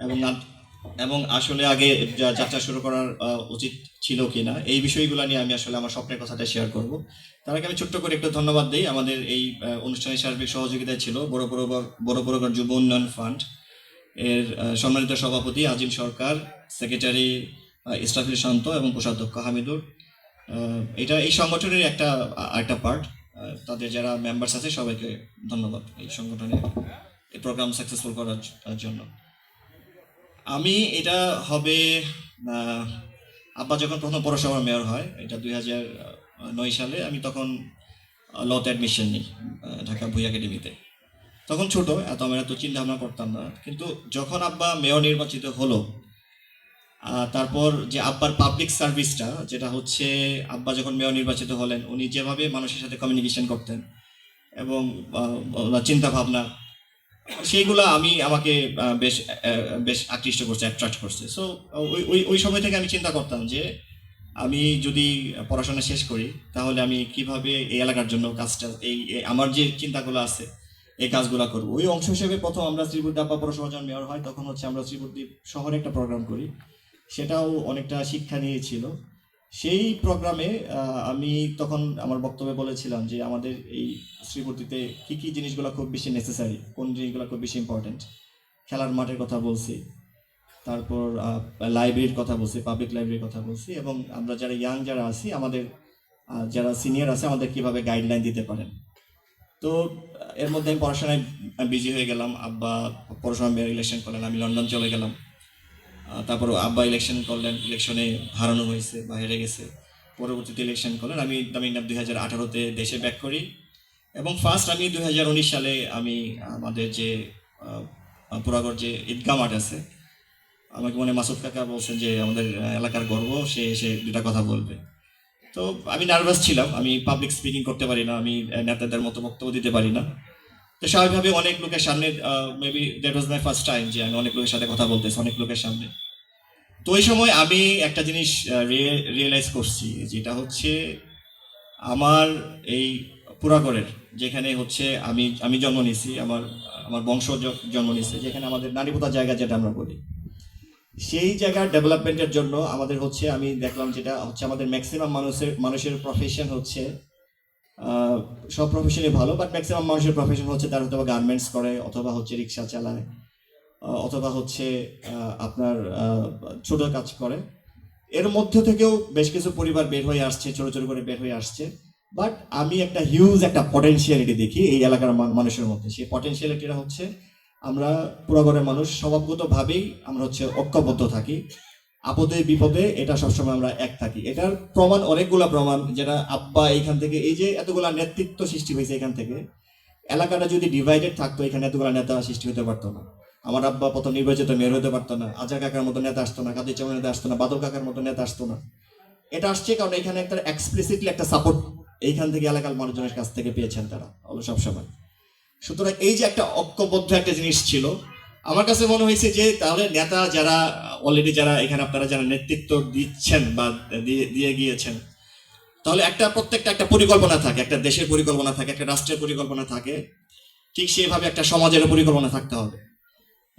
এবং এবং আসলে আগে যাত্রা শুরু করার উচিত ছিল কিনা এই বিষয়গুলো নিয়ে আমি আসলে আমার স্বপ্নের কথাটা শেয়ার করব। তার আগে আমি ছোট্ট করে একটু ধন্যবাদ দিই। আমাদের এই আহ, অনুষ্ঠানের সার্বিক সহযোগিতায় ছিল বড় বড় বড় বড় যুব উন্নয়ন ফান্ড এর সম্মানিত সভাপতি আজিম সরকার সেক্রেটারি ইসরাফিল শান্ত এবং কোষাধ্যক্ষ হামিদুর। এটা এই সংগঠনের একটা একটা পার্ট তাদের যারা মেম্বার্স আছে সবাইকে ধন্যবাদ এই সংগঠনে এই প্রোগ্রাম সাকসেসফুল করার জন্য। আমি এটা হবে আব্বা যখন প্রথম পৌরসভার মেয়র হয়, এটা দুই হাজার নয় সালে আমি তখন লতে অ্যাডমিশন নিই ঢাকা ভুই একাডেমিতে তখন ছোট, এত আমরা এত চিন্তা ভাবনা করতাম না। কিন্তু যখন আব্বা মেয়র নির্বাচিত হলো তারপর যে আব্বার পাবলিক সার্ভিসটা যেটা হচ্ছে আব্বা যখন মেয়র নির্বাচিত হলেন, উনি যেভাবে মানুষের সাথে কমিউনিকেশন করতেন এবং চিন্তা ভাবনা সেইগুলো আমি আমাকে বেশ বেশ আকৃষ্ট করছে অ্যাট্রাক্ট করছে। সো ওই ওই ওই সময় থেকে আমি চিন্তা করতাম যে, আমি যদি পড়াশোনা শেষ করি, তাহলে আমি কীভাবে এই এলাকার জন্য কাজটা, এই আমার যে চিন্তাগুলো আছে, এই কাজগুলো করব। ওই অংশ হিসেবে প্রথম আমরা শ্রীবুদ্ধি আব্বা পৌরসভা যখন মেয়র হয়, তখন হচ্ছে আমরা শ্রীবুদ্ধি শহরে একটা প্রোগ্রাম করি। সেটাও অনেকটা শিক্ষা নিয়েছিল। সেই প্রোগ্রামে আমি তখন আমার বক্তব্যে বলেছিলাম যে আমাদের এই শ্রীমূর্তিতে কি কি জিনিসগুলো খুব বেশি নেসেসারি কোন জিনিসগুলো খুব বেশি ইম্পর্টেন্ট খেলার মাঠের কথা বলছি, তারপর লাইব্রেরির কথা বলছি পাবলিক লাইব্রেরির কথা বলছি এবং আমরা যারা ইয়াং যারা আছি, আমাদের যারা সিনিয়র আছে, আমাদের কীভাবে গাইডলাইন দিতে পারেন? তো, এর মধ্যে আমি পড়াশোনায় বিজি হয়ে গেলাম, আব্বা পড়াশোনা রিলেশন করলেন আমি লন্ডন চলে গেলাম। তারপর আব্বা ইলেকশন করলেন ইলেকশনে হারানো হয়েছে বা হেরে গেছে। পরবর্তীতে ইলেকশন করলেন। আমি আমি দুই হাজার আঠারোতে দেশে ব্যাক করি। এবং ফার্স্ট আমি দুই হাজার উনিশ সালে আমি আমাদের যে পুরাগড় যে ঈদগাহ মাঠ আছে, আমাকে মনে মাসুদ কাকা বলছেন যে, আমাদের এলাকার গর্ব, সে এসে দুটা কথা বলবে। তো আমি নার্ভাস ছিলাম। আমি পাবলিক স্পিকিং করতে পারি না, আমি নেতাদের মতো বক্তব্য দিতে পারি না। তো স্বাভাবিকভাবে অনেক লোকের সামনে maybe that was my first time যে আমি অনেক লোকের সাথে কথা বলতেছি, অনেক লোকের সামনে। তো ওই সময় আমি একটা জিনিস রিয়েলাইজ করছি, যেটা হচ্ছে আমার এই পুরাগড়ের যেখানে হচ্ছে আমি আমি জন্ম নিয়েছি, আমার আমার বংশ জন্ম নিয়েছে, যেখানে আমাদের নারীপোতার জায়গা যেটা আমরা বলি। সেই জায়গার ডেভেলপমেন্টের জন্য আমাদের হচ্ছে, আমি দেখলাম যেটা হচ্ছে আমাদের ম্যাক্সিমাম মানুষের মানুষের প্রফেশন হচ্ছে সব প্রফেশনই ভালো বাট ম্যাক্সিমাম মানুষের প্রফেশন হচ্ছে তারা হয়তো গার্মেন্টস করে, অথবা হচ্ছে রিক্সা চালায়। অথবা হচ্ছে আপনার ছোট কাজ করে। এর মধ্য থেকেও বেশ কিছু পরিবার বের হয়ে আসছে, ছোট ছোট করে বের হয়ে আসছে। বাট আমি একটা হিউজ একটা পটেনশিয়ালিটি দেখি এই এলাকার মানুষের মধ্যে। সেই পটেনশিয়ালিটিটা হচ্ছে, আমরা পুরাগড়ের মানুষ, স্বভাবগতভাবেই আমরা হচ্ছে ঐক্যবদ্ধ থাকি। আপদে বিপদে এটা সবসময় আমরা এক থাকি। এটার প্রমাণ, অনেকগুলা প্রমাণ, যেটা আব্বা এইখান থেকে, এই যে এতগুলা নেতৃত্ব সৃষ্টি হয়েছে এখান থেকে, এলাকাটা যদি ডিভাইডেড থাকতো, এখানে এতগুলা নেতা সৃষ্টি হতে পারতো না। আমার আব্বা প্রথম নির্বাচিত মেয়র হতে পারতো না, আজা কাকার মতো নেতা আসতো না কাদের চৌহান নেতা আসতো না, বাদল কাকার মতো নেতা আসতো না। এটা আসছে কারণ এখানে একটা এক্সপ্লিসিটলি একটা সাপোর্ট এইখান থেকে এলাকার মানুষজনের কাছ থেকে পেয়েছেন তারা হলো সবসময়। সুতরাং এই যে একটা ঐক্যবদ্ধ একটা জিনিস ছিল, আমার কাছে মনে হয়েছে যে তাহলে নেতা যারা অলরেডি যারা এখানে আপনারা যারা নেতৃত্ব দিচ্ছেন বা দিয়ে গিয়েছেন, তাহলে একটা প্রত্যেকটা একটা পরিকল্পনা থাকে, একটা দেশের পরিকল্পনা থাকে, একটা রাষ্ট্রের পরিকল্পনা থাকে, ঠিক সেভাবে একটা সমাজের পরিকল্পনা থাকতে হবে।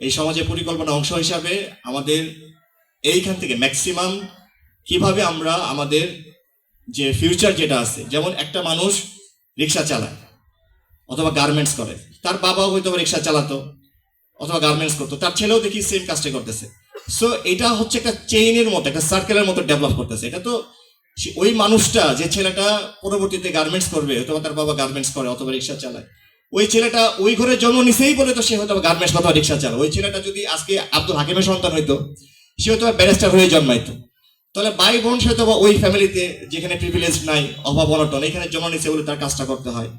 এই সমাজের পরিকল্পনা অংশ হিসাবে আমাদের এইখান থেকে ম্যাক্সিমাম কীভাবে আমরা আমাদের যে ফিউচার যেটা আছে, যেমন একটা মানুষ রিক্সা চালায় অথবা গার্মেন্টস করে, তার বাবাও হয়তো রিক্সা চালাতো অথবা গার্মেন্টস করতো, তার ছেলেও দেখি সেম কাজটা করতেছে। সো এটা হচ্ছে একটা চেইনের মতো, একটা সার্কেলের মতো ডেভেলপ করতেছে। এটা তো ওই মানুষটা যে ছেলেটা পরবর্তীতে গার্মেন্টস করবে, অথবা তার বাবা গার্মেন্টস করে, অথবা রিক্সা চালায়। ওই ছেলেটা ওই ঘরে জন্ম নিছেই বলে তো সে হয়তো গার্মেন্টস অথবা রিক্সা চালায়। ওই ছেলেটা যদি আজকে আব্দুল হাকিমের সন্তান হইতো, সে হয়তো ব্যারিস্টার হয়ে জন্মাইতো। তাহলে ভাই বোন সে বা ওই ফ্যামিলিতে যেখানে প্রিভিলেজ নাই, অভাব অনটন, এখানে জন্ম নিছে বলে তার কাজটা করতে হয়।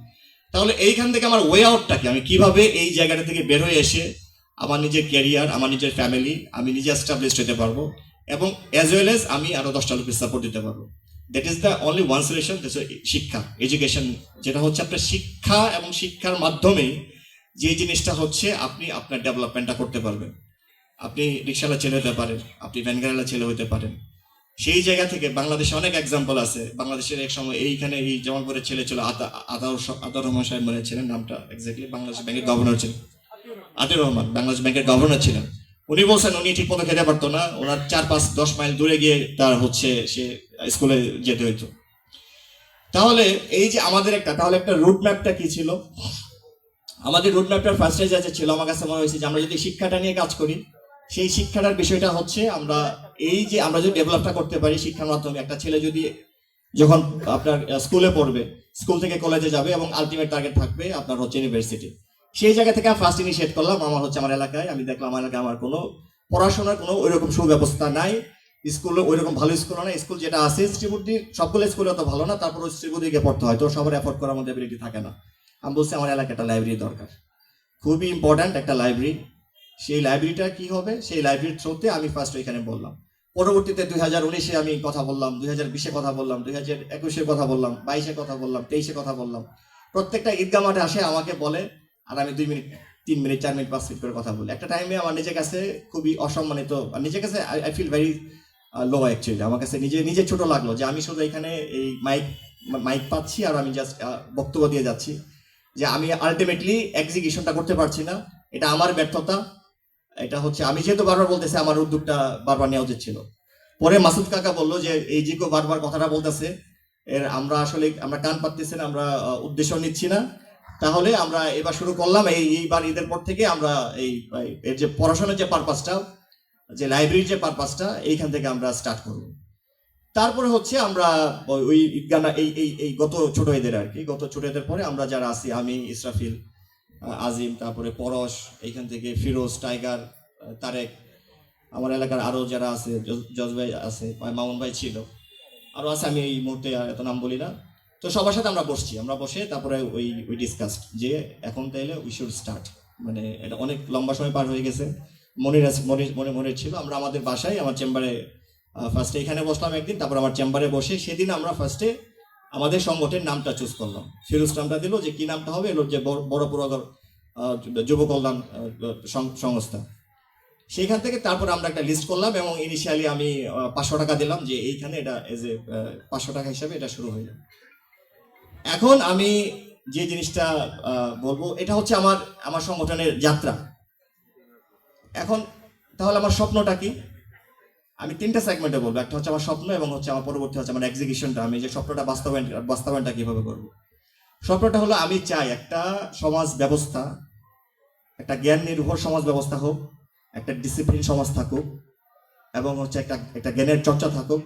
তাহলে এইখান থেকে আমার ওয়ে আউটটা কি? আমি কীভাবে এই জায়গাটা থেকে বের হয়ে এসে আমার নিজের ক্যারিয়ার আমার নিজের ফ্যামিলি আমি নিজে এস্টাবলিশ হতে পারব? এবং অ্যাজ ওয়েল এজ আমি আরও দশটা লোকের সাপোর্ট দিতে পারব। That is the only one solution শিক্ষা এডুকেশন যেটা হচ্ছে আপনার শিক্ষা এবং শিক্ষার মাধ্যমে যে জিনিসটা হচ্ছে আপনি আপনার ডেভেলপমেন্টটা করতে পারবেন। আপনি রিক্সাওয়ালা ছেলে হতে পারেন, আপনি ভ্যানগাড়িওয়ালা ছেলে হতে পারেন। সেই জায়গা থেকে বাংলাদেশে অনেক এক্সাম্পল আছে। বাংলাদেশের এক সময় এইখানে এই জামালপুরের ছেলে ছিল আদার রহমান সাহেব মনে ছিলেন নামটা এক্স্যাক্টলি বাংলাদেশ ব্যাংকের গভর্নর ছিলেন। আতির রহমান, বাংলাদেশ ব্যাংকের গভর্নর ছিলেন। উনি বলছেন, উনি ঠিক মতো খেতে পারতো না। ওনার চার পাঁচ দশ মাইল দূরে গিয়ে তার হচ্ছে সে স্কুলে যেতে হইতো। তাহলে এই যে আমাদের একটা, তাহলে একটা রুট ম্যাপটা কি ছিল? আমাদের রুট ম্যাপটার ফার্স্টে যা ছিল, আমার কাছে মনে হয়েছে যে আমরা যদি শিক্ষাটা নিয়ে কাজ করি, সেই শিক্ষাটার বিষয়টা হচ্ছে আমরা এই যে আমরা যদি ডেভেলপটা করতে পারি শিক্ষার মাধ্যমে, একটা ছেলে যদি যখন আপনার স্কুলে পড়বে স্কুল থেকে কলেজে যাবে এবং আলটিমেট টার্গেট থাকবে আপনার হচ্ছে ইউনিভার্সিটি সেই জায়গা থেকে ফার্স্ট ইনিশিয়েট করলাম, আমার হচ্ছে আমার এলাকায়। আমি দেখলাম আমার এলাকায় আমার কোনো পড়াশোনার কোনো ওইরকম সুব্যবস্থা নাই। স্কুলে ওইরকম ভালো স্কুল না স্কুল যেটা আছে শ্রীবুদ্ধি সবগুলো স্কুলে অত ভালো না, তারপর শ্রীবুদ্ধিকে পড়তে হয়। তো সবার এফোর্ড করার মধ্যে এবিলিটি থাকে না। আমি বলছি, আমার এলাকায় একটা লাইব্রেরি দরকার। খুবই ইম্পর্ট্যান্ট একটা লাইব্রেরি সেই লাইব্রেরিটা কি হবে? সেই লাইব্রেরির থ্রুতে আমি ফার্স্ট ওইখানে বললাম। পরবর্তীতে দুই হাজার উনিশে আমি কথা বললাম, দুই হাজার বিশে কথা বললাম, দুই হাজার একুশে কথা বললাম, বাইশে কথা বললাম, তেইশে কথা বললাম। প্রত্যেকটা ঈদগা মাঠে আসে, আমাকে বলে আর আমি দুই মিনিট, তিন মিনিট, চার মিনিট, পাঁচ মিনিট করে কথা বলি। একটা টাইমে আমার নিজের কাছে খুবই অসম্মানিত নিজের কাছে I feel very low actually আমার কাছে নিজে নিজে ছোট লাগল যে আমি শুধু এখানে এই মাইক মাইক পাচ্ছি আর আমি জাস্ট বক্তব্য দিয়ে যাচ্ছি যে আমি আলটিমেটলি এক্সিকিউশনটা করতে পারছি না। এটা আমার ব্যর্থতা। এটা হচ্ছে, আমি যেহেতু বারবার বলতেছি, আমার উদ্যোগটা বারবার নেওয়া উচিত ছিল। পরে মাসুদ কাকা বলল যে, এই জিকো বারবার কথাটা বলতেছে, এর আমরা আসলে, আমরা কান পাততেছি না, আমরা উদ্দেশ্য নিচ্ছি না। তাহলে আমরা এবার শুরু করলাম এই, এইবার ঈদের পর থেকে আমরা এই এর যে পড়াশোনার যে পারপাসটা, যে লাইব্রেরির যে পারপাসটা, এইখান থেকে আমরা স্টার্ট করব। তারপরে হচ্ছে আমরা ওই- ঈদগানা, এই এই এই গত ছোট ঈদের আর কি, গত ছোট ঈদের পরে আমরা যারা আছি, আমি, ইসরাফিল, আজিম, তারপরে পরশ, এইখান থেকে ফিরোজ, টাইগার, তারেক, আমার এলাকার আরও যারা আছে, জজ- ভাই আছে, মামুন ভাই ছিল আরও আছে, আমি এই মুহূর্তে এত নাম বলি না। তো সবার সাথে আমরা বসছি, আমরা বসে তারপরে ওই ওই ডিসকাস যে এখন তাইলে উই শুড স্টার্ট মানে এটা অনেক লম্বা সময় পার হয়ে গেছে। মনির মনে মনির ছিল, আমরা আমাদের বাসায়, আমার চেম্বারে ফার্স্টে এখানে বসলাম একদিন, তারপর আমার চেম্বারে বসে সেদিন আমরা ফার্স্টে আমাদের সংগঠনের নামটা চুজ করলাম। ফিরোজ নামটা দিল যে কি নামটা হবে? এলো যে বড়- পুরাগর যুব কল্যাণ সংস্থা। সেখান থেকে তারপর আমরা একটা লিস্ট করলাম এবং ইনিশিয়ালি আমি পাঁচশো টাকা দিলাম যে এইখানে এটা এজ এ পাঁচশো টাকা হিসাবে এটা শুরু হয়ে যাবে এখন আমি যে জিনিসটা বলব, এটা হচ্ছে আমার আমার সংগঠনের যাত্রা। এখন তাহলে আমার স্বপ্নটা কি? আমি তিনটা সেগমেন্টে বলব। একটা হচ্ছে আমার স্বপ্ন এবং হচ্ছে আমার পরবর্তী হচ্ছে আমার এক্সিকিউশনটা আমি যে স্বপ্নটা বাস্তবায়ন, বাস্তবায়নটা কীভাবে করব? স্বপ্নটা হলো আমি চাই একটা সমাজ ব্যবস্থা, একটা জ্ঞান নির্ভর সমাজ ব্যবস্থা হোক, একটা ডিসিপ্লিন সমাজ থাকুক এবং হচ্ছে একটা একটা জ্ঞানের চর্চা থাকুক।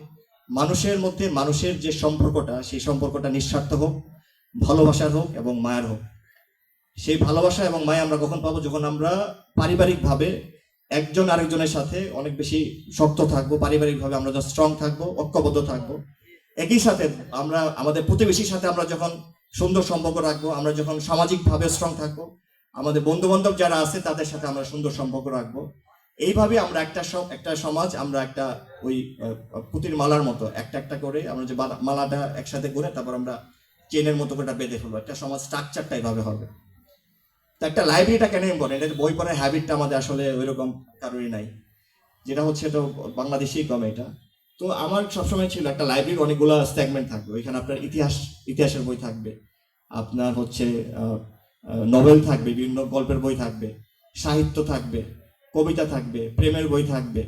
মানুষের মধ্যে মানুষের যে সম্পর্কটা, সেই সম্পর্কটা নিঃস্বার্থ হোক, ভালোবাসার হোক এবং মায়ের হোক। সেই ভালোবাসা এবং মায়া আমরা কখন পাবো? যখন আমরা পারিবারিকভাবে একজন আরেকজনের সাথে অনেক বেশি শক্ত থাকব, পারিবারিকভাবে আমরা যখন স্ট্রং থাকব, ঐক্যবদ্ধ থাকব, একই সাথে আমরা, আমাদের প্রতিবেশীর সাথে আমরা যখন সুন্দর সম্পর্ক রাখব, আমরা যখন সামাজিকভাবে স্ট্রং থাকব, আমাদের বন্ধু বান্ধব যারা আছে তাদের সাথে আমরা সুন্দর সম্পর্ক রাখব। এইভাবে আমরা একটা একটা সমাজ, আমরা একটা ওই পুতির মালার মতো একটা একটা করে আমরা যে বালা- মালাটা একসাথে করে তারপর আমরা চেনের মতো করে বেঁধে ফেলব। একটা সমাজ স্ট্রাকচারটা এইভাবে হবে। তো একটা লাইব্রেরিটা কেন ইম্পর্টেন্ট এটা বই পড়ার হ্যাবিটটা আমাদের আসলে ওইরকম কারোরই নাই। যেটা হচ্ছে তো বাংলাদেশেই কম এটা। তো আমার সবসময় ছিল একটা লাইব্রেরির অনেকগুলো সেগমেন্ট থাকবে। ওইখানে আপনার ইতিহাস, ইতিহাসের বই থাকবে। আপনার হচ্ছে নভেল থাকবে, বিভিন্ন গল্পের বই থাকবে, সাহিত্য থাকবে। কবিতা থাকবে, প্রেমের বই থাকবে,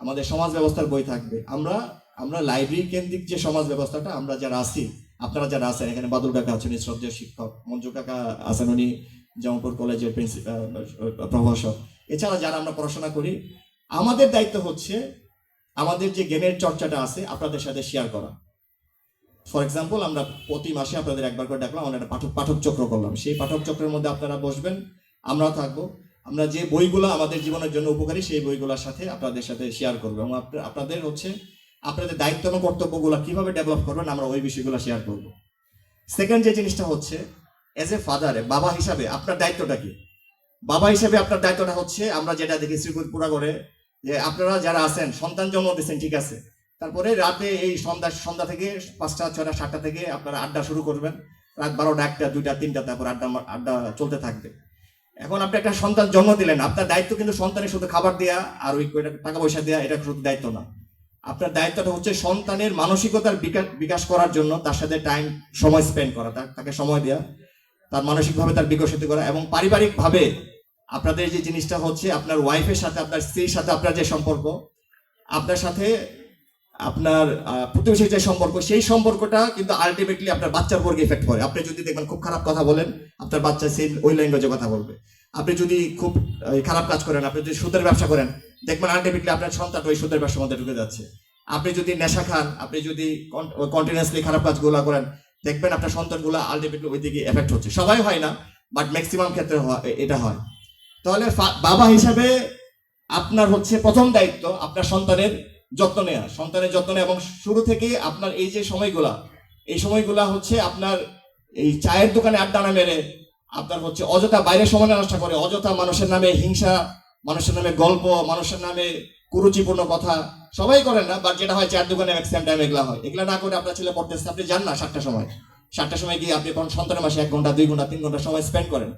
আমাদের সমাজ ব্যবস্থার বই থাকবে। আমরা আমরা লাইব্রেরি কেন্দ্রিক যে সমাজ ব্যবস্থাটা, আমরা যারা আছি, আপনারা যারা আছেন, এখানে বাদুল কাকা আছেন, উনি শ্রদ্ধেয় শিক্ষক, মঞ্জু কাকা আছেন, উনি জামপুর কলেজের প্রিন্সিপাল প্রভাষক। এছাড়া যারা আমরা পড়াশোনা করি, আমাদের দায়িত্ব হচ্ছে আমাদের যে জ্ঞানের চর্চাটা আছে, আপনাদের সাথে শেয়ার করা। ফর এক্সাম্পল আমরা প্রতি মাসে আপনাদের একবার করে ডাকলাম, আমরা একটা পাঠক পাঠক চক্র করলাম। সেই পাঠক চক্রের মধ্যে আপনারা বসবেন, আমরাও থাকব। আমরা যে বইগুলো আমাদের জীবনের জন্য উপকারী, সেই বইগুলোর সাথে আপনাদের সাথে শেয়ার করব এবং আপনা- আপনাদের হচ্ছে, আপনাদের দায়িত্ব এবং কর্তব্যগুলো কীভাবে ডেভেলপ করবেন, আমরা ওই বিষয়গুলো শেয়ার করব। সেকেন্ড যে জিনিসটা হচ্ছে এজ এ ফাদার বাবা হিসাবে আপনার দায়িত্বটা কি? বাবা হিসাবে আপনার দায়িত্বটা হচ্ছে, আমরা যেটা দেখি শ্রীকুট পুরা করে, যে আপনারা যারা আছেন, সন্তান জন্ম দিচ্ছেন ঠিক আছে। তারপরে রাতে এই সন্ধ্যা সন্ধ্যা থেকে পাঁচটা, ছয়টা, সাতটা থেকে আপনারা আড্ডা শুরু করবেন। রাত বারোটা, একটা, দুইটা, তিনটা, তারপর আড্ডা আড্ডা চলতে থাকবে। এখন আপনি একটা সন্তান জন্ম দিলেন, আপনার দায়িত্ব কিন্তু সন্তানের শুধু খাবার দেওয়া আর ওই টাকা পয়সা দেওয়া এটা শুধু দায়িত্ব না। আপনার দায়িত্বটা হচ্ছে সন্তানের মানসিকতার বিকাশ করার জন্য তার সাথে টাইম সময় স্পেন্ড করা তাকে সময় দেওয়া তার মানসিকভাবে তার বিকশিত করা এবং পারিবারিকভাবে আপনাদের যে জিনিসটা হচ্ছে, আপনার ওয়াইফের সাথে, আপনার স্ত্রীর সাথে আপনার যে সম্পর্ক, আপনার সাথে আপনার প্রতিবেশীর যে সম্পর্ক, সেই সম্পর্কটা কিন্তু আলটিমেটলি আপনার বাচ্চার উপর ইফেক্ট করে আপনি যদি দেখবেন খুব খারাপ কথা বলেন, আপনার বাচ্চা সেই ওই ল্যাঙ্গুয়েজে কথা বলবে। আপনি যদি খুব খারাপ কাজ করেন, আপনি যদি সুদের ব্যবসা করেন, দেখবেন আলটিমেটলি আপনার সন্তান ওই সুদের ব্যবসার মধ্যে ঢুকে যাচ্ছে। আপনি যদি নেশা খান, আপনি যদি কন্টিনিউসলি খারাপ কাজগুলো করেন, দেখবেন আপনার সন্তানগুলো আলটিমেটলি ওই দিকে এফেক্ট হচ্ছে। সবাই হয় না বাট ম্যাক্সিমাম ক্ষেত্রে এটা হয়। তাহলে বাবা হিসাবে আপনার হচ্ছে প্রথম দায়িত্ব আপনার সন্তানের যত্ন নেওয়া সন্তানের যত্ন নেওয়া এবং শুরু থেকে আপনার এই যে সময়গুলা, এই সময়গুলা হচ্ছে আপনার এই চায়ের দোকানে আড্ডা না মেরে আপনার হচ্ছে অযথা বাইরে সময় নষ্ট করে, অযথা মানুষের নামে হিংসা, মানুষের নামে গল্প, মানুষের নামে কুরুচিপূর্ণ কথা সবাই করেন না বাট যেটা হয় চায়ের দোকানে ম্যাক্সিমাম টাইম এগুলা হয়। এগুলা না করে আপনার ছেলে পড়তেছে, আপনি যান না সাতটার সময়। সাতটার সময় গিয়ে আপনি কোন সন্তানের মাসে এক ঘণ্টা, দুই ঘণ্টা, তিন ঘণ্টা সময় স্পেন্ড করেন।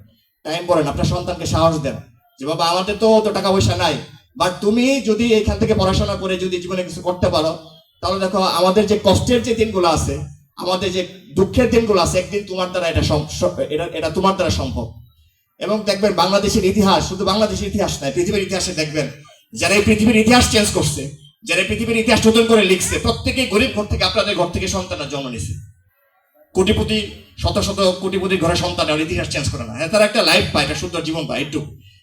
টাইম করেন আপনার সন্তানকে সাহস দেন যে, বাবা, আমাদের তো অত টাকা পয়সা নাই। বাট তুমি যদি এখান থেকে পড়াশোনা করে যদি জীবনে কিছু করতে পারো, তাহলে দেখো আমাদের যে কষ্টের যে দিনগুলো আছে, আমাদের যে দুঃখের দিনগুলো আছে, একদিন তোমার দ্বারা এটা এটা এটা তোমার দ্বারা সম্ভব। এবং দেখবেন বাংলাদেশের ইতিহাস শুধু বাংলাদেশের ইতিহাস নয়, পৃথিবীর ইতিহাসে দেখবেন, যারা এই পৃথিবীর ইতিহাস চেঞ্জ করছে, যারা পৃথিবীর ইতিহাস নতুন করে লিখছে, প্রত্যেকেই গরিব ঘর থেকে আপনাদের ঘর থেকে সন্তানের জন্ম নিছে কোটিপতি, শত শত কোটিপতির ঘরে সন্তান আর ইতিহাস চেঞ্জ করে না। হ্যাঁ তারা একটা লাইফ পায়, একটা সুন্দর জীবন পায় একটু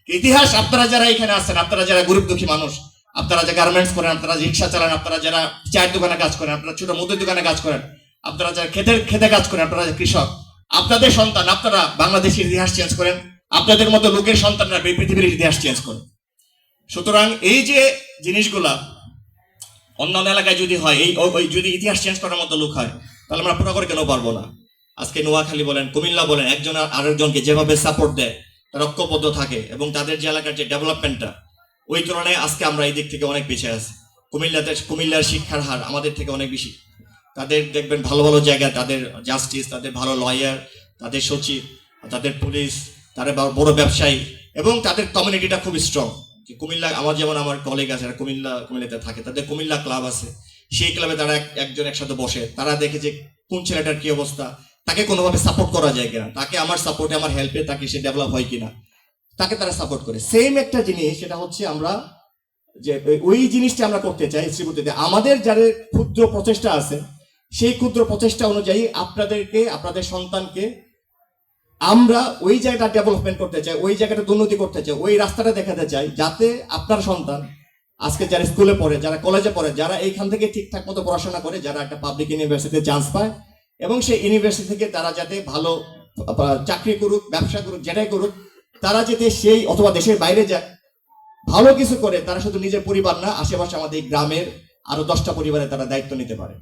ইতিহাস, আপনারা যারা এখানে আছেন, আপনারা যারা গরিব দুঃখী মানুষ, আপনারা যে গার্মেন্টস করেন, আপনারা রিক্সা চালান, আপনারা যারা চায়ের দোকানে কাজ করেন, আপনারা ছোট মুদির দোকানে কাজ করেন, আপনারা যারা খেতে খেতে কাজ করেন, আপনারা কৃষক, আপনাদের সন্তান, আপনারা বাংলাদেশের ইতিহাস চেঞ্জ করেন, আপনাদের মতো লোকের সন্তানরা পৃথিবীর ইতিহাস চেঞ্জ করেন। সুতরাং এই যে জিনিসগুলা অন্যান্য এলাকায় যদি হয়, এই ওই যদি ইতিহাস চেঞ্জ করার মতো লোক হয়, তাহলে আমরা পুরো করে কেন পারব না? আজকে নোয়াখালী বলেন, কুমিল্লা বলেন, একজন আর আরেকজনকে যেভাবে সাপোর্ট দেয় তারা থাকে এবং তাদের যে এলাকার যে ডেভেলপমেন্টটা, ওই তুলনায় আজকে আমরা এই দিক থেকে অনেক পিছিয়ে আছি। কুমিল্লাতে, কুমিল্লার শিক্ষার হার আমাদের থেকে অনেক বেশি। তাদের দেখবেন ভালো ভালো জায়গা, তাদের জাস্টিস তাদের ভালো লয়ার তাদের সচিব, তাদের পুলিশ তাদের বড় ব্যবসায়ী এবং তাদের কমিউনিটিটা খুব স্ট্রং কুমিল্লা, আমার যেমন আমার কলিগ আছে কুমিল্লা, কুমিল্লাতে থাকে, তাদের কুমিল্লা ক্লাব আছে। সেই ক্লাবে তারা এক- একজন একসাথে বসে, তারা দেখে যে কোন ছেলেটার কি অবস্থা তাকে কোনোভাবে সাপোর্ট করা যায় কিনা? তাকে আমার সাপোর্টে আমার হেল্পে তাকে সে ডেভেলপ হয় কিনা? তাকে তারা সাপোর্ট করে। সেম একটা জিনিস, সেটা হচ্ছে আমরা যে, ওই জিনিসটা আমরা করতে চাই শ্রীমতীতে। আমাদের যাদের ক্ষুদ্র প্রচেষ্টা আছে, সেই ক্ষুদ্র প্রচেষ্টা অনুযায়ী আপনাদেরকে, আপনাদের সন্তানকে আমরা ওই জায়গাটা ডেভেলপমেন্ট করতে চাই, ওই জায়গাটা উন্নতি করতে চাই, ওই রাস্তাটা দেখাতে চাই, যাতে আপনার সন্তান আজকে যারা স্কুলে পড়ে, যারা কলেজে পড়ে, যারা এইখান থেকে ঠিকঠাক মতো পড়াশোনা করে, যারা একটা পাবলিক ইউনিভার্সিটিতে চান্স পায় এবং সেই ইউনিভার্সিটি থেকে তারা যাতে ভালো চাকরি করুক, ব্যবসা করুক, যেটাই করুক, তারা যাতে সেই অথবা দেশের বাইরে যায়, ভালো কিছু করে, তারা শুধু নিজের পরিবার না, আশেপাশে আমাদের গ্রামের আরও দশটা পরিবারে তারা দায়িত্ব নিতে পারে।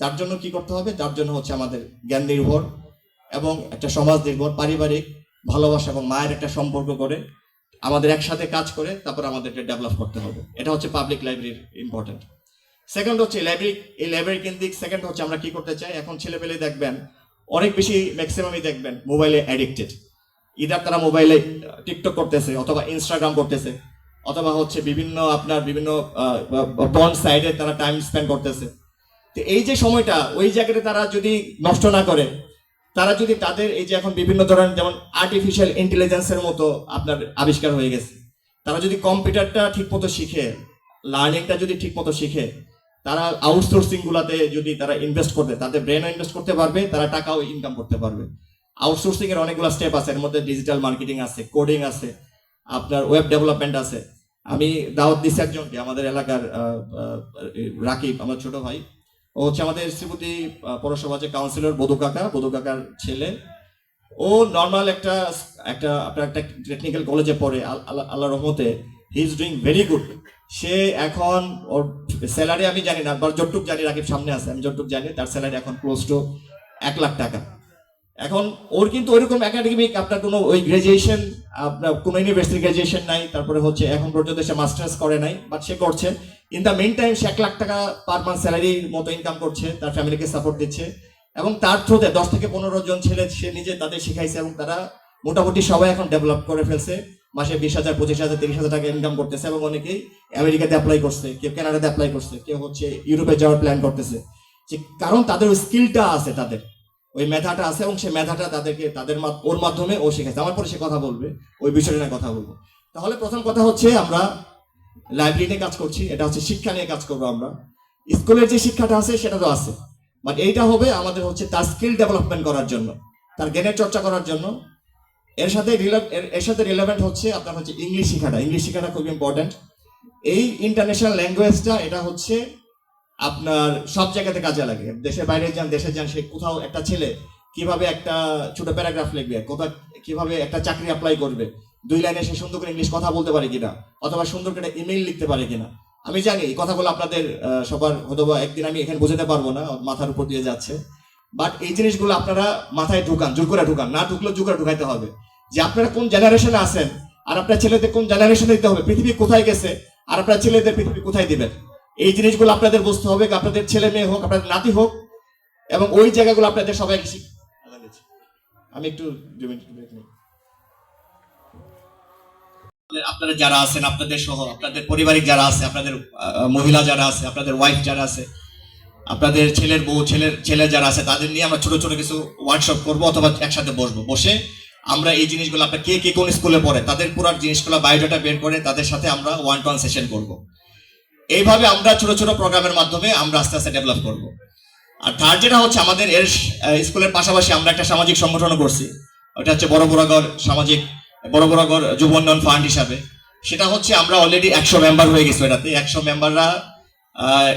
তার জন্য কি করতে হবে? তার জন্য হচ্ছে আমাদের জ্ঞান নির্ভর এবং একটা সমাজ নির্ভর, পারিবারিক ভালোবাসা এবং মায়ের একটা সম্পর্ক করে আমাদের একসাথে কাজ করে, তারপর আমাদেরকে ডেভেলপ করতে হবে। এটা হচ্ছে পাবলিক লাইব্রেরির ইম্পর্টেন্ট সেকেন্ড হচ্ছে লাইব্রেরি এই লাইব্রেরি কেন্দ্রিক সেকেন্ড হচ্ছে আমরা কি করতে চাই? এখন ছেলেপেলে দেখবেন, অনেক বেশি ম্যাক্সিমামই দেখবেন মোবাইলে অ্যাডিক্টেড ইদার তারা মোবাইলে টিকটক করতেছে, অথবা ইনস্টাগ্রাম করতেছে, অথবা হচ্ছে বিভিন্ন আপনার বিভিন্ন পন সাইডে তারা টাইম স্পেন্ড করতেছে। তো এই যে সময়টা, ওই জায়গাটা তারা যদি নষ্ট না করে, তারা যদি তাদের এই যে এখন বিভিন্ন ধরনের যেমন আর্টিফিশিয়াল ইন্টেলিজেন্সের মতো আপনার আবিষ্কার হয়ে গেছে, তারা যদি কম্পিউটারটা ঠিক মতো শিখে লার্নিংটা যদি ঠিক মতো শিখে তারা আউটসোর্সিং গুলাতে যদি তারা ইনভেস্ট করতে তাদের ব্রেন ইনভেস্ট করতে পারবে, তারা টাকাও ইনকাম করতে পারবে। আউটসোর্সিং এর অনেকগুলো স্টেপ আছে, এর মধ্যে ডিজিটাল মার্কেটিং আছে কোডিং আছে, আপনার ওয়েব ডেভেলপমেন্ট আছে। আমি দাওয়াত দিচ্ছি একজনকে, আমাদের এলাকার রাকিব, আমার ছোট ভাই। ও হচ্ছে আমাদের শ্রীপতি পৌরসভা যে কাউন্সিলর বধু কাকা, বধু কাকার ছেলে। ও নর্মাল একটা একটা, আপনার একটা টেকনিক্যাল কলেজে পড়ে, আল- আল্লাহ আল্লাহ রহমতে। He is doing very good সে এখন ওর স্যালারি আমি জানি না বা যতটুক জানি রাকিব সামনে আছে, আমি যতটুক জানি তার স্যালারি এখন ক্লোজ টু এক লাখ টাকা। এখন ওর কিন্তু ওইরকম একাডেমিক আপনার কোনো ওই গ্রাজুয়েশন আপনার কোনো ইউনিভার্সিটি গ্রাজুয়েশন নাই, তারপরে হচ্ছে এখন পর্যন্ত সে মাস্টার্স করে নাই বাট সে করছে। ইন দ্য মেন টাইম সে এক লাখ টাকা পার মান্থ স্যালারির মতো ইনকাম করছে, তার ফ্যামিলিকে সাপোর্ট দিচ্ছে, এবং তার থ্রুতে দশ থেকে পনেরো জন ছেলে সে নিজে তাদের শিখাইছে, এবং তারা মোটামুটি সবাই এখন ডেভেলপ করে ফেলছে। মাসে বিশ হাজার, পঁচিশ হাজার, তিরিশ হাজার টাকা ইনকাম করতেছে এবং অনেকেই আমেরিকাতে অ্যাপ্লাই করছে, কেউ কানাডাতে অ্যাপ্লাই করছে, কেউ হচ্ছে ইউরোপে যাওয়ার প্ল্যান করতেছে। যে কারণ তাদের স্কিলটা আছে তাদের। ওই মেধাটা আছে এবং সেই মেধাটা তাদেরকে, তাদের ওর মাধ্যমে ও শিখেছে আমার পরে সে কথা বলবে, ওই বিষয়টা নিয়ে কথা বলব। তাহলে প্রথম কথা হচ্ছে আমরা লাইব্রেরি নিয়ে কাজ করছি, এটা হচ্ছে শিক্ষা নিয়ে কাজ করব আমরা। স্কুলের যে শিক্ষাটা আছে সেটা তো আছে। বাট এইটা হবে আমাদের হচ্ছে তার স্কিল ডেভেলপমেন্ট করার জন্য, তার জ্ঞানের চর্চা করার জন্য। এর সাথে এর- সাথে রিলেভেন্ট হচ্ছে আপনার হচ্ছে ইংলিশ শেখাটা ইংলিশ শেখাটা খুব ইম্পর্ট্যান্ট এই ইন্টারন্যাশনাল ল্যাঙ্গুয়েজটা এটা হচ্ছে আপনার সব জায়গাতে কাজে লাগে। দেশের বাইরে যান, দেশে যান, সে কোথাও একটা ছেলে কীভাবে একটা ছোট প্যারাগ্রাফ লিখবে কোথাও কীভাবে একটা চাকরি অ্যাপ্লাই করবে, দুই লাইনে সে সুন্দর করে ইংলিশ কথা বলতে পারে কিনা, অথবা সুন্দর করে ইমেইল লিখতে পারে কিনা। আমি জানি এই কথাগুলো আপনাদের সবার হয়তো একদিন আমি এখানে বোঝাতে পারব না, মাথার উপর দিয়ে যাচ্ছে। বাট এই জিনিসগুলো আপনারা মাথায় ঢুকান, জোর করে ঢুকান। না ঢুকলেও জোর করে ঢুকাইতে হবে। যে আপনারা কোন জেনারেশনে আছেন, আর আপনার ছেলেদের কোন জেনারেশনে দিতে হবে, পৃথিবী কোথায় গেছে, আর আপনার ছেলেদের পৃথিবী কোথায় দিবেন? এই জিনিসগুলো আপনাদের বুঝতে হবে, আপনাদের ছেলে মেয়ে হোক, আপনাদের নাতি হোক, এবং ওই জায়গাগুলো আপনাদের সবাইকে শিখ আমি একটু। আপনারা যারা আছেন, আপনাদের সহ, আপনাদের পারিবারিক যারা আছে, আপনাদের মহিলা যারা আছে, আপনাদের ওয়াইফ যারা আছে আপনাদের ছেলের বউ, ছেলের ছেলে যারা আছে, তাদের নিয়ে আমরা ছোট ছোট কিছু ওয়ার্কশপ করব অথবা একসাথে বসবো। বসে আমরা এই জিনিসগুলো আপনার কে কে কোন স্কুলে পড়ে, তাদের পুরো জিনিসগুলো বায়োডাটা বের করে তাদের সাথে আমরা ওয়ান টু ওয়ান সেশন করব। এইভাবে আমরা ছোট ছোট প্রোগ্রামের মাধ্যমে আমরা আস্তে আস্তে ডেভেলপ করব। আর থার্ড যেটা হচ্ছে, আমাদের এর স্কুলের পাশাপাশি আমরা একটা সামাজিক সংগঠনও করছি। ওটা হচ্ছে বড় বড়গড় সামাজিক, বড় বড়গড় যুব উন্নয়ন ফান্ড হিসাবে। সেটা হচ্ছে আমরা অলরেডি একশো মেম্বার হয়ে গেছি এটাতে একশো মেম্বাররা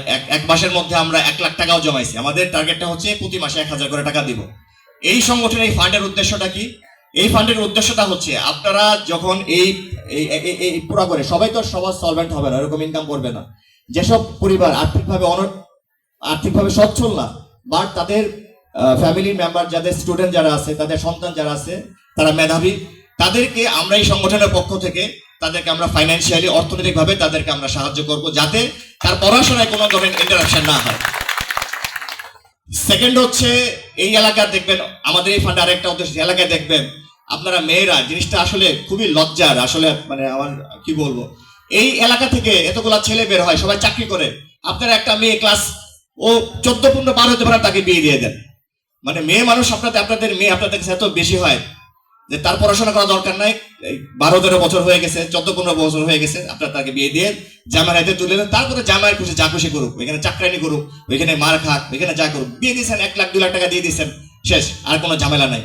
এক এক মাসের মধ্যে আমরা এক লাখ টাকাও জমাইছি। আমাদের টার্গেটটা হচ্ছে প্রতি মাসে এক হাজার করে টাকা দিব। এই সংগঠনের এই ফান্ডের উদ্দেশ্যটা কি? এই ফান্ডের উদ্দেশ্যটা হচ্ছে আপনারা যখন এই, এই- পুরা করে, সবাই তো সবার সলভেন্ট হবে না, এরকম ইনকাম করবে না। যেসব পরিবার আর্থিকভাবে অন, আর্থিকভাবে সচ্ছল না বাট তাদের ফ্যামিলির মেম্বার যাদের স্টুডেন্ট যারা আছে, তাদের সন্তান যারা আছে, তারা মেধাবী, তাদেরকে আমরা এই সংগঠনের পক্ষ থেকে তাদেরকে আমরা ফাইন্যান্সিয়ালি অর্থনৈতিকভাবে তাদেরকে আমরা সাহায্য করব যাতে তার পড়াশোনায় কোনো ধরনের ইন্টারাপশন না হয়। সেকেন্ড হচ্ছে, এই এলাকার দেখবেন, আমাদের এই ফান্ডে আরেকটা উদ্দেশ্য এলাকায় দেখবেন, আপনারা মেয়েরা, জিনিসটা আসলে খুবই লজ্জার, আসলে মানে আমার, কি বলব? এই এলাকা থেকে এতগুলা ছেলে বের হয়, সবাই চাকরি করে। আপনারা একটা মেয়ে ক্লাস ও চোদ্দ পনেরো পার হতে পারে, তাকে বিয়ে দিয়ে দেন। মানে মেয়ে মানুষ আপনাদের আপনাদের মেয়ে আপনাদের কাছে এত বেশি হয় যে তার পড়াশোনা করা দরকার নাই। বারো তেরো বছর হয়ে গেছে, চোদ্দ পনেরো বছর হয়ে গেছে, আপনার তাকে বিয়ে দিয়ে জামাই হাতে তুলে দেন। তারপরে জামাই খুশি, যা খুশি করুক। ওইখানে চাকরানি করুক ওইখানে মার খাক ওইখানে যা করুক। দিয়ে দিয়েছেন, এক লাখ দু লাখ টাকা দিয়ে দিয়েছেন। শেষ, আর কোনো ঝামেলা নাই।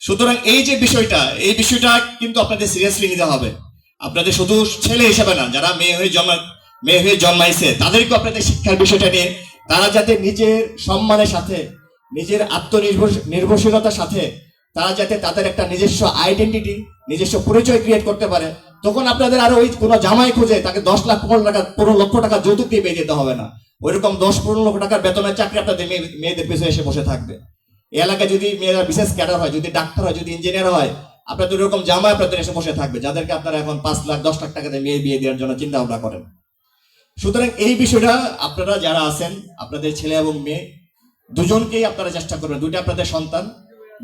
সুতরাং এই যে বিষয়টা, এই বিষয়টা কিন্তু আপনাদের সিরিয়াসলি নিতে হবে। আপনাদের শুধু ছেলে হিসেবে না, যারা মেয়ে হয়ে জন্মা, মেয়ে হয়ে জন্মাইছে তাদেরকে আপনাদের শিক্ষার বিষয়টা নিয়ে তারা যাতে নিজের সম্মানের সাথে, নিজের আত্মনির্ভর, নির্ভরশীলতার সাথে তারা যাতে তাদের একটা নিজস্ব আইডেন্টিটি নিজস্ব পরিচয় ক্রিয়েট করতে পারে, তখন আপনাদের আরও ওই কোনো জামাই খুঁজে তাকে দশ লাখ, পনেরো টাকা পনেরো লক্ষ টাকা যৌতুক দিয়ে বিয়ে দিতে হবে না। ওইরকম দশ, পনেরো লক্ষ টাকার বেতনের চাকরি আপনাদের মেয়ে- মেয়েদের পিছনে এসে বসে থাকবে। এই এলাকায় যদি মেয়েরা বিশেষ ক্যাডার হয়, যদি ডাক্তার হয়, যদি ইঞ্জিনিয়ার হয়, আপনাদের এরকম জামাই আপনাদের এসে বসে থাকবে, যাদেরকে আপনারা এখন পাঁচ লাখ, দশ লাখ টাকা দিয়ে মেয়ে বিয়ে দেওয়ার জন্য চিন্তা ভাবনা করেন। সুতরাং এই বিষয়টা আপনারা যারা আছেন, আপনাদের ছেলে এবং মেয়ে, দুজনকেই আপনারা চেষ্টা করবেন, দুইটা আপনাদের সন্তান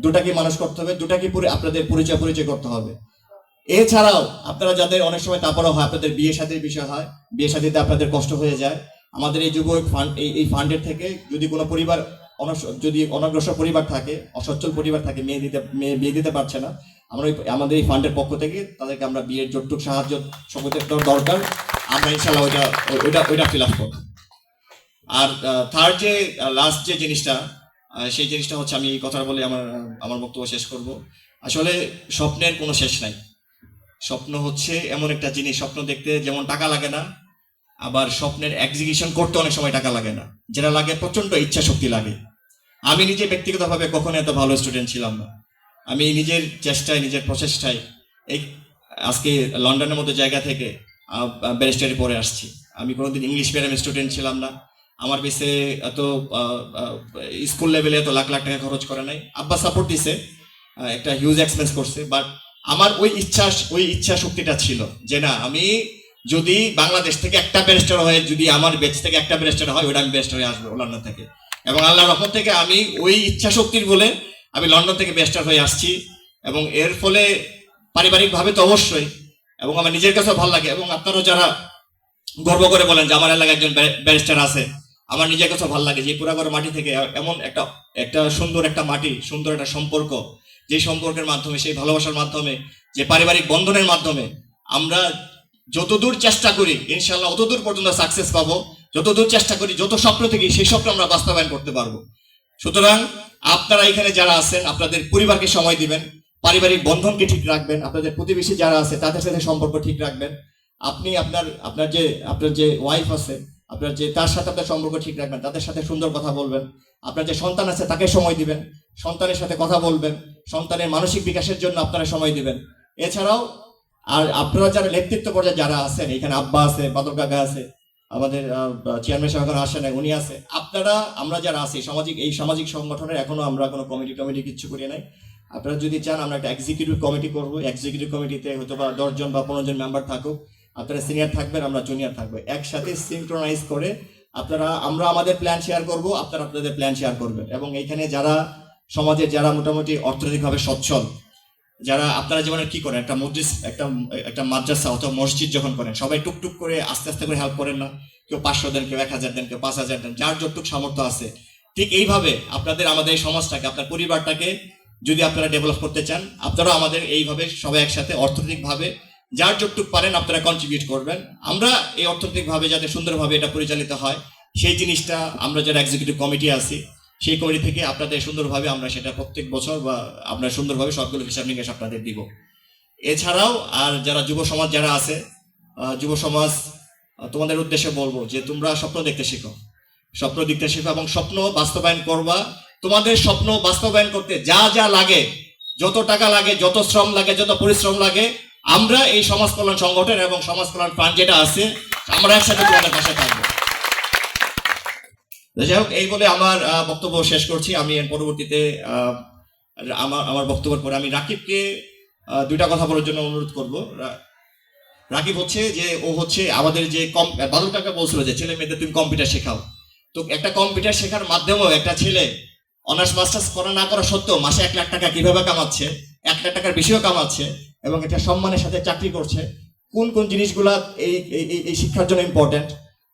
দুটাকে মানুষ করতে হবে, দুটাকে আপনাদের পরিচয় পরিচয় করতে হবে। এছাড়াও আপনারা যাদের অনেক সময় তারপরেও হয়, আপনাদের বিয়ে শাদীর বিষয় হয়, বিয়ে শাদীতে আপনাদের কষ্ট হয়ে যায়। আমাদের এই যুব ফান্ড এই ফান্ডের থেকে যদি কোনো পরিবার যদি অনগ্রসর পরিবার থাকে, অসচ্ছল পরিবার থাকে, মেয়ে দিতে, মেয়ে, বিয়ে দিতে পারছে না, আমরা আমাদের এই ফান্ডের পক্ষ থেকে তাদেরকে আমরা বিয়ের যতটুক সাহায্য সঙ্গতের দরকার, আমরা ইনশাল্লাহ ওইটা ওইটা ওইটা ফিল আপ করব। আর থার্ড যে লাস্ট যে জিনিসটা সেই জিনিসটা হচ্ছে আমি এই কথা বলে আমার আমার বক্তব্য শেষ করব। আসলে স্বপ্নের কোনো শেষ নাই। স্বপ্ন হচ্ছে এমন একটা জিনিস, স্বপ্ন দেখতে যেমন টাকা লাগে না, আবার স্বপ্নের এক্সিকিউশন করতে অনেক সময় টাকা লাগে না। যেটা লাগে প্রচণ্ড ইচ্ছা শক্তি লাগে। আমি নিজে ব্যক্তিগতভাবে কখনো এত ভালো স্টুডেন্ট ছিলাম না। আমি নিজের চেষ্টায়, নিজের প্রচেষ্টায় এই আজকে লন্ডনের মতো জায়গা থেকে ব্যারিস্টারি পরে আসছি। আমি কোনোদিন ইংলিশ মিডিয়াম স্টুডেন্ট ছিলাম না। আমার বেসে এত স্কুল লেভেলে এত লাখ লাখ টাকা খরচ করে নাই। আব্বা সাপোর্ট দিছে একটা হিউজ এক্সপেন্স করছে বাট আমার ওই ইচ্ছা ওই ইচ্ছা শক্তিটা ছিল যে না, আমি যদি বাংলাদেশ থেকে একটা ব্যারিস্টার হয়ে, যদি আমার বেচ থেকে একটা ব্যারিস্টার হয় ওটা আমি ব্যারিস্টার হয়ে আসব লন্ডন থেকে। এবং আল্লাহ রহমত থেকে আমি ওই ইচ্ছা শক্তির বলে আমি লন্ডন থেকে ব্যারিস্টার হয়ে আসছি, এবং এর ফলে পারিবারিকভাবে তো অবশ্যই, এবং আমার নিজের কাছেও ভালো লাগে, এবং আপনারাও যারা গর্ব করে বলেন যে আমার এলাকায় একজন ব্যারিস্টার আছে আমার নিজের কাছে ভালো লাগে যে পুরাগড় মাটি থেকে এমন একটা একটা সুন্দর একটা মাটি, সুন্দর একটা সম্পর্ক, যে সম্পর্কের মাধ্যমে, সেই ভালোবাসার মাধ্যমে, যে পারিবারিক বন্ধনের মাধ্যমে আমরা যতদূর চেষ্টা করি ইনশাল্লাহ অতদূর পর্যন্ত সাকসেস পাবো, যতদূর চেষ্টা করি, যত স্বপ্ন থেকে সেই স্বপ্ন আমরা বাস্তবায়ন করতে পারব। সুতরাং আপনারা এখানে যারা আছেন, আপনাদের পরিবারকে সময় দিবেন, পারিবারিক বন্ধনকে ঠিক রাখবেন, আপনাদের প্রতিবেশী যারা আছে, তাদের সাথে সম্পর্ক ঠিক রাখবেন। আপনি আপনার আপনার যে আপনার যে ওয়াইফ আছে আপনার যে, তার সাথে আপনার সম্পর্ক ঠিক রাখবেন, তাদের সাথে সুন্দর কথা বলবেন। আপনার যে সন্তান আছে, তাকে সময় দিবেন। সন্তানের সাথে কথা বলবেন। সন্তানের মানসিক বিকাশের জন্য আপনারা সময় দিবেন। এছাড়াও, আর আপনারা যারা নেতৃত্ব পর্যায়ে যারা আছেন, এখানে আব্বা আছে, বাদল কাকা আছে, আমাদের চেয়ারম্যান সাহেব এখন আসে না উনি আছে। আপনারা, আমরা যারা আছি, সামাজিক, এই সামাজিক সংগঠনের এখনও আমরা কোনো কমিটি টমিটি কিচ্ছু করি নাই। আপনারা যদি চান, আমরা একটা এক্সিকিউটিভ কমিটি করব। এক্সিকিউটিভ কমিটিতে হয়তো বা দশজন বা পনেরো জন মেম্বার থাকুক। আপনারা সিনিয়র থাকবেন, আমরা জুনিয়র থাকব। একসাথে সিনক্রোনাইজ করে আপনারা, আমরা আমাদের প্ল্যান শেয়ার করব, আপনারা আপনাদের প্ল্যান শেয়ার করবেন। এবং এইখানে যারা, সমাজের যারা মোটামুটি অর্থনৈতিকভাবে সচ্ছল, যারা আপনারা যেমন কি করেন, একটা মসজিদ, একটা একটা মাদ্রাসা অথবা মসজিদ যখন করেন, সবাই টুকটুক করে আস্তে আস্তে করে হেল্প করেন না। কেউ পাঁচশো দেন, কেউ এক হাজার দেন, কেউ পাঁচ হাজার দেন, যার যতটুক সামর্থ্য আছে। ঠিক এইভাবে আপনাদের, আমাদের এই সমাজটাকে, আপনার পরিবারটাকে যদি আপনারা ডেভেলপ করতে চান, আপনারাও আমাদের এইভাবে সবাই একসাথে অর্থনৈতিকভাবে যার যতটুক পারেন আপনারা কন্ট্রিবিউট করবেন। আমরা এই অর্থনৈতিকভাবে যাতে সুন্দরভাবে এটা পরিচালিত হয়, সেই জিনিসটা আমরা যারা এক্সিকিউটিভ কমিটি আছি, সেই কমিটি থেকে আপনাদের সুন্দরভাবে আমরা সেটা প্রত্যেক বছর বা আমরা সুন্দরভাবে সবগুলো হিসাব নিকাশ আপনাদের দিব। এছাড়াও আর যারা যুব সমাজ যারা আছে যুব সমাজ তোমাদের উদ্দেশ্যে বলব যে তোমরা স্বপ্ন দেখতে শিখো। স্বপ্ন দেখতে শিখো এবং স্বপ্ন বাস্তবায়ন করবা। তোমাদের স্বপ্ন বাস্তবায়ন করতে যা যা লাগে, যত টাকা লাগে, যত শ্রম লাগে, যত পরিশ্রম লাগে আমরা এই সমাজ কল্যাণ সংগঠন এবং সমাজ কল্যাণ ফান্ড যেটা আছে, আমরা একসাথে তোমাদের পাশে থাকব। যাই হোক, এই বলে আমার বক্তব্য শেষ করছি। আমি এর পরবর্তীতে আমার আমার বক্তব্যের পরে আমি রাকিবকে দুইটা কথা বলার জন্য অনুরোধ করব। রাকিব হচ্ছে যে, ও হচ্ছে আমাদের যে কম, বাদল কাকা বলছিল যে, ছেলে মেয়েদের তুমি কম্পিউটার শেখাও। তো একটা কম্পিউটার শেখার মাধ্যমেও একটা ছেলে অনার্স, মাস্টার্স করা না করা সত্ত্বেও মাসে এক লাখ টাকা কীভাবে কামাচ্ছে, এক লাখ টাকার বেশিও কামাচ্ছে এবং এটা সম্মানের সাথে চাকরি করছে। কোন কোন জিনিসগুলা এই, এই- শিক্ষার জন্য ইম্পর্টেন্ট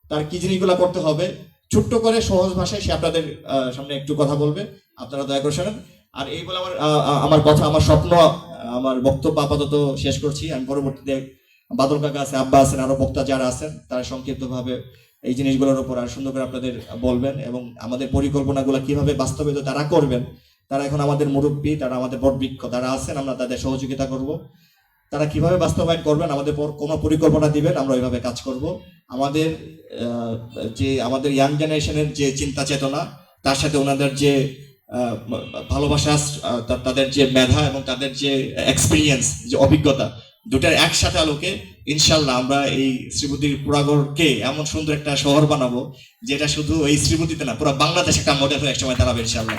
তার কি জিনিসগুলা করতে হবে, ছোট্ট করে সহজ ভাষায় সে আপনাদের সামনে একটু কথা বলবে। আপনারা দয়া করে শোনেন। আর এই বলে আমার আমার কথা, আমার স্বপ্ন আমার বক্তব্য আপাতত শেষ করছি। আমি পরবর্তীতে বাদল কাকা আছে, আব্বা আছেন, আরও বক্তা যারা আছেন, তারা সংক্ষিপ্তভাবে এই জিনিসগুলোর উপর আর সুন্দর করে আপনাদের বলবেন এবং আমাদের পরিকল্পনাগুলো কীভাবে বাস্তবায়িত তারা করবেন। তারা এখন আমাদের মুরব্বী, তারা আমাদের বটবৃক্ষ তারা আছেন, আমরা তাদের সহযোগিতা করব। তারা কীভাবে বাস্তবায়ন করবেন, আমাদের কোনো পরিকল্পনা দিবেন, আমরা ওইভাবে কাজ করব। আমাদের যে আমাদের ইয়াং জেনারেশনের যে চিন্তা চেতনা, তার সাথে ওনাদের যে ভালোবাসা তাদের যে মেধা এবং তাদের যে এক্সপিরিয়েন্স যে অভিজ্ঞতা, দুটার একসাথে আলোকে ইনশাল্লাহ আমরা এই শ্রীমতির পুরাগড়কে এমন সুন্দর একটা শহর বানাবো, যেটা শুধু এই শ্রীমতিতে না, পুরো বাংলাদেশ একটা মডেল হয়ে একসময় দাঁড়াবে ইনশাল্লাহ।